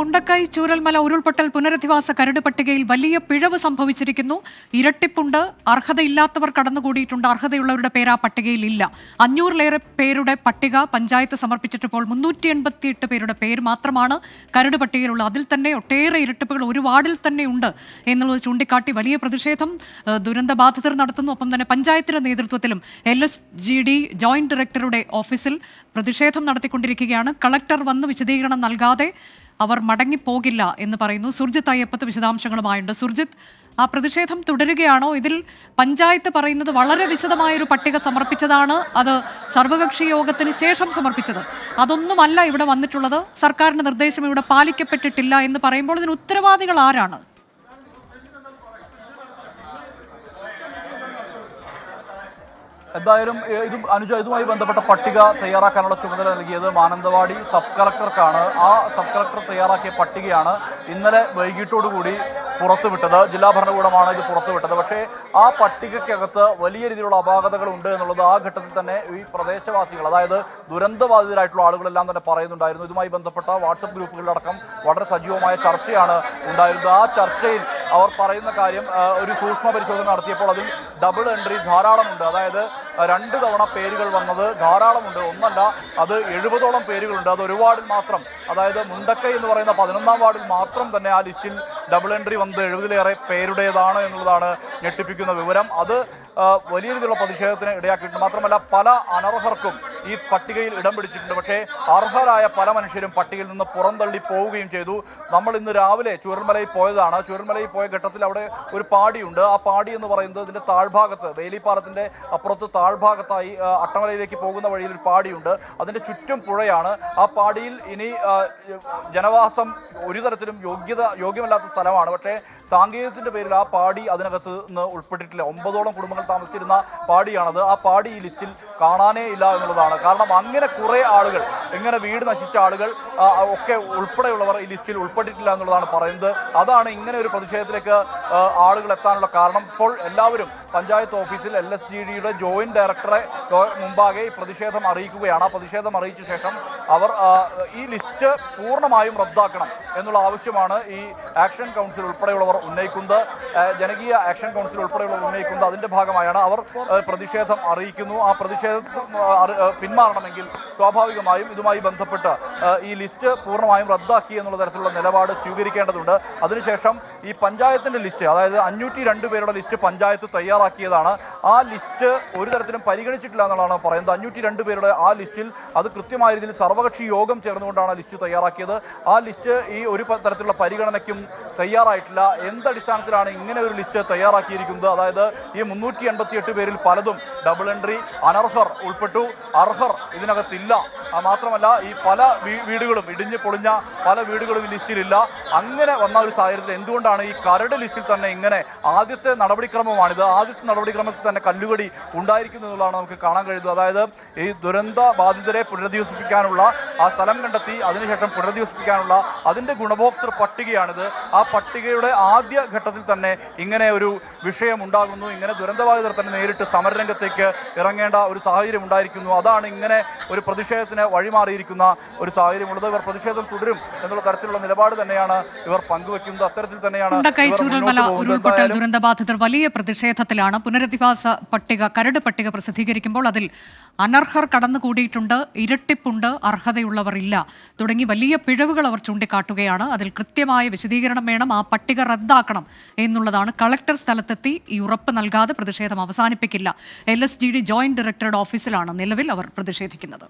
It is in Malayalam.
മുണ്ടക്കൈ ചൂരൽമല ഉരുൾപൊട്ടൽ പുനരധിവാസ കരട് പട്ടികയിൽ വലിയ പിഴവ് സംഭവിച്ചിരിക്കുന്നു. ഇരട്ടിപ്പുണ്ട്. അർഹതയില്ലാത്തവർ കടന്നുകൂടിയിട്ടുണ്ട്. അർഹതയുള്ളവരുടെ പേര് ആ പട്ടികയിൽ ഇല്ല. അഞ്ഞൂറിലേറെ പേരുടെ പട്ടിക പഞ്ചായത്ത് സമർപ്പിച്ചിട്ടപ്പോൾ മുന്നൂറ്റി എൺപത്തിയെട്ട് പേരുടെ പേര് മാത്രമാണ് കരട് പട്ടികയിലുള്ള അതിൽ തന്നെ ഒട്ടേറെ ഇരട്ടിപ്പുകൾ ഒരു വാർഡിൽ തന്നെ ഉണ്ട് എന്നുള്ളത് ചൂണ്ടിക്കാട്ടി വലിയ പ്രതിഷേധം ദുരന്ത ബാധിതർ നടത്തുന്നു. ഒപ്പം തന്നെ പഞ്ചായത്തിന്റെ നേതൃത്വത്തിലും L S G D joint ഡയറക്ടറുടെ ഓഫീസിൽ പ്രതിഷേധം നടത്തിക്കൊണ്ടിരിക്കുകയാണ്. കളക്ടർ വന്ന് വിശദീകരണം നൽകാതെ അവർ മടങ്ങിപ്പോകില്ല എന്ന് പറയുന്നു. സുർജിത്ത് അയ്യപ്പത്ത് വിശദാംശങ്ങളുമായുണ്ട്. സുർജിത്ത് ആ പ്രതിഷേധം തുടരുകയാണോ? ഇതിൽ പഞ്ചായത്ത് പറയുന്നത് വളരെ വിശദമായൊരു പട്ടിക സമർപ്പിച്ചതാണ്. അത് സർവകക്ഷി യോഗത്തിന് ശേഷം സമർപ്പിച്ചത്. അതൊന്നുമല്ല ഇവിടെ വന്നിട്ടുള്ളത്. സർക്കാരിന്റെ നിർദ്ദേശം ഇവിടെ പാലിക്കപ്പെട്ടിട്ടില്ല എന്ന് പറയുമ്പോൾ ഇതിന് ഉത്തരവാദികൾ ആരാണ്? എന്തായാലും ഇതും അനുജ ഇതുമായി ബന്ധപ്പെട്ട പട്ടിക തയ്യാറാക്കാനുള്ള ചുമതല നൽകിയത് മാനന്തവാടി സബ് കളക്ടർക്കാണ്. ആ സബ് കളക്ടർ തയ്യാറാക്കിയ പട്ടികയാണ് ഇന്നലെ വൈകിട്ടോടുകൂടി പുറത്തുവിട്ടത്. ജില്ലാ ഭരണകൂടമാണ് ഇത് പുറത്തുവിട്ടത്. പക്ഷേ ആ പട്ടികയ്ക്കകത്ത് വലിയ രീതിയിലുള്ള അപാകതകൾ ഉണ്ട് എന്നുള്ളത് ആ ഘട്ടത്തിൽ തന്നെ ഈ പ്രദേശവാസികൾ അതായത് ദുരന്തബാധിതരായിട്ടുള്ള ആളുകളെല്ലാം തന്നെ പറയുന്നുണ്ടായിരുന്നു. ഇതുമായി ബന്ധപ്പെട്ട വാട്സപ്പ് ഗ്രൂപ്പുകളിലടക്കം വളരെ സജീവമായ ചർച്ചയാണ് ഉണ്ടായിരുന്നത്. ആ ചർച്ചയിൽ അവർ പറയുന്ന കാര്യം ഒരു സൂക്ഷ്മ പരിശോധന നടത്തിയപ്പോൾ അതിൽ ഡബിൾ എൻട്രി ധാരാളമുണ്ട്. അതായത് രണ്ട് തവണ പേരുകൾ വന്നത് ധാരാളമുണ്ട്. ഒന്നല്ല അത് എഴുപതോളം പേരുകളുണ്ട്. അത് ഒരു വാർഡിൽ മാത്രം. അതായത് മുണ്ടക്കൈ എന്ന് പറയുന്ന പതിനൊന്നാം വാർഡിൽ മാത്രം തന്നെ ആ ലിസ്റ്റിൽ ഡബിൾ എൻട്രി വന്നത് എഴുപതിലേറെ പേരുടേതാണ് എന്നുള്ളതാണ് ഞെട്ടിപ്പിക്കുന്ന വിവരം. അത് വലിയ രീതിയിലുള്ള പ്രതിഷേധത്തിന് ഇടയാക്കിയിട്ടുണ്ട്. മാത്രമല്ല പല അനർഹർക്കും ഈ പട്ടികയിൽ ഇടം പിടിച്ചിട്ടുണ്ട്. പക്ഷേ അർഹരായ പല മനുഷ്യരും പട്ടികയിൽ നിന്ന് പുറന്തള്ളി പോവുകയും ചെയ്തു. നമ്മൾ ഇന്ന് രാവിലെ ചുരൽമലയിൽ പോയതാണ്. ചുരൽമലയിൽ പോയ ഘട്ടത്തിൽ അവിടെ ഒരു പാടിയുണ്ട്. ആ പാടി എന്ന് പറയുന്നത് ഇതിന്റെ താഴ്ഭാഗത്ത് വേലിപ്പാറത്തിന്റെ അപ്പുറത്ത് താഴ്ഭാഗത്തായി അട്ടമലയിലേക്ക് പോകുന്ന വഴിയിൽ ഒരു പാടിയുണ്ട്. അതിന്റെ ചുറ്റും പുഴയാണ്. ആ പാടിയിൽ ഇനി ജനവാസം ഒരു തരത്തിലും യോഗ്യത യോഗ്യമല്ലാത്ത സ്ഥലമാണ്. പക്ഷേ സാങ്കേതികത്തിന്റെ പേരിൽ ആ പാടി അതിനകത്ത് നിന്ന് ഉൾപ്പെട്ടിട്ടില്ല. ഒമ്പതോളം കുടുംബങ്ങൾ താമസിച്ചിരുന്ന പാടിയാണത്. ആ പാടി ഈ ലിസ്റ്റിൽ കാണാനേ ഇല്ല എന്നുള്ളതാണ്. കാരണം അങ്ങനെ കുറേ ആളുകൾ ഇങ്ങനെ വീട് നശിച്ച ആളുകൾ ഒക്കെ ഉൾപ്പെടെയുള്ളവർ ഈ ലിസ്റ്റിൽ ഉൾപ്പെട്ടിട്ടില്ല എന്നുള്ളതാണ് പറയുന്നത്. അതാണ് ഇങ്ങനെ ഒരു പ്രതിഷേധത്തിലേക്ക് ആളുകൾ എത്താനുള്ള കാരണം. ഇപ്പോൾ എല്ലാവരും പഞ്ചായത്ത് ഓഫീസിൽ എൽ എസ് ജി ഡിയുടെ ജോയിന്റ് ഡയറക്ടറെ മുമ്പാകെ ഈ പ്രതിഷേധം അറിയിക്കുകയാണ്. ആ പ്രതിഷേധം അറിയിച്ച ശേഷം അവർ ഈ ലിസ്റ്റ് പൂർണമായും റദ്ദാക്കണം എന്നുള്ള ആവശ്യമാണ് ഈ ആക്ഷൻ കൗൺസിൽ ഉൾപ്പെടെയുള്ളവർ ഉന്നയിക്കുന്നത്. ജനകീയ ആക്ഷൻ കൗൺസിൽ ഉൾപ്പെടെയുള്ളവർ ഉന്നയിക്കുന്നത്. അതിന്റെ ഭാഗമായാണ് അവർ പ്രതിഷേധം അറിയിക്കുന്നു. ആ പ്രതിഷേധം പിന്മാറണമെങ്കിൽ സ്വാഭാവികമായും ഇതുമായി ബന്ധപ്പെട്ട് ഈ ലിസ്റ്റ് പൂർണമായും റദ്ദാക്കി എന്നുള്ള തരത്തിലുള്ള നിലപാട് സ്വീകരിക്കേണ്ടതുണ്ട്. അതിനുശേഷം ഈ പഞ്ചായത്തിന്റെ ലിസ്റ്റ് അതായത് അഞ്ഞൂറ്റി രണ്ട് പേരുടെ ലിസ്റ്റ് പഞ്ചായത്ത് തയ്യാറാക്കിയതാണ്. ആ ലിസ്റ്റ് ഒരു തരത്തിലും പരിഗണിച്ചിട്ടില്ല എന്നുള്ളതാണ് പറയുന്നത്. അഞ്ഞൂറ്റി രണ്ട് പേരുടെ ആ ലിസ്റ്റിൽ അത് കൃത്യമായ രീതിയിൽ സർവകക്ഷി യോഗം ചേർന്നുകൊണ്ടാണ് ലിസ്റ്റ് തയ്യാറാക്കിയത്. ആ ലിസ്റ്റ് ഈ ഒരു തരത്തിലുള്ള പരിഗണനയ്ക്കും തയ്യാറായിട്ടില്ല. എന്തടിസ്ഥാനത്തിലാണ് ഇങ്ങനെ ഒരു ലിസ്റ്റ് തയ്യാറാക്കിയിരിക്കുന്നത്? അതായത് ഈ മുന്നൂറ്റി എൺപത്തി എട്ട് പേരിൽ പലതും ഡബിൾ എൻട്രി അനർഹർ ഉൾപ്പെട്ടു. അർഹർ ഇതിനകത്തില്ല ആ മാത്രമല്ല ഈ പല വീടുകളും ഇടിഞ്ഞ് പൊളിഞ്ഞ പല വീടുകളും ഈ ലിസ്റ്റിലില്ല. അങ്ങനെ വന്ന ഒരു സാഹചര്യത്തിൽ എന്തുകൊണ്ടാണ് ഈ കരട് ലിസ്റ്റിൽ തന്നെ ഇങ്ങനെ ആദ്യത്തെ നടപടിക്രമമാണിത്? ആദ്യത്തെ നടപടിക്രമത്തിൽ തന്നെ കല്ലുകടി ഉണ്ടായിരിക്കുന്നു എന്നുള്ളതാണ് നമുക്ക് കാണാൻ കഴിയുന്നത്. അതായത് ഈ ദുരന്ത ബാധിതരെ പുനരധിവസിപ്പിക്കാനുള്ള ആ സ്ഥലം കണ്ടെത്തി അതിനുശേഷം പുനരധിവസിപ്പിക്കാനുള്ള അതിന്റെ ഗുണഭോക്തൃ പട്ടികയാണിത്. ആ പട്ടികയുടെ ആദ്യ ഘട്ടത്തിൽ തന്നെ ഇങ്ങനെ ഒരു വിഷയം ഉണ്ടാകുന്നു. ഇങ്ങനെ ദുരന്തബാധിതർ തന്നെ നേരിട്ട് സമരരംഗത്തേക്ക് ഇറങ്ങേണ്ട ഒരു സാഹചര്യം ഉണ്ടായിരിക്കുന്നു. അതാണ് ഇങ്ങനെ ഒരു പ്രതിഷേധത്തിന് വഴിമാറിയിരിക്കുന്ന ഒരു സാഹചര്യമുള്ളത് ഇവർ പ്രതിഷേധം തുടരും എന്നുള്ള തരത്തിലുള്ള നിലപാട് തന്നെയാണ് ഇവർ പങ്കുവെക്കുന്നത്. അത്തരത്തിൽ തന്നെയാണ് ഉരുൾപൊട്ടൽ ദുരന്തബാധിതർ വലിയ പ്രതിഷേധത്തിലാണ്. പുനരധിവാസ പട്ടിക കരട് പട്ടിക പ്രസിദ്ധീകരിക്കുമ്പോൾ അതിൽ അനർഹർ കടന്നുകൂടിയിട്ടുണ്ട് ഇരട്ടിപ്പുണ്ട് അർഹതയുള്ളവർ ഇല്ല തുടങ്ങി വലിയ പിഴവുകൾ അവർ ചൂണ്ടിക്കാട്ടുകയാണ്. അതിൽ കൃത്യമായ വിശദീകരണം വേണം ആ പട്ടിക റദ്ദാക്കണം എന്നുള്ളതാണ്. കളക്ടർ സ്ഥലത്തെത്തി ഈ ഉറപ്പ് നൽകാതെ പ്രതിഷേധം അവസാനിപ്പിക്കില്ല. എൽ എസ് ഡി ജോയിന്റ് ഡയറക്ടറുടെ ഓഫീസിലാണ് നിലവിൽ അവർ പ്രതിഷേധിക്കുന്നത്.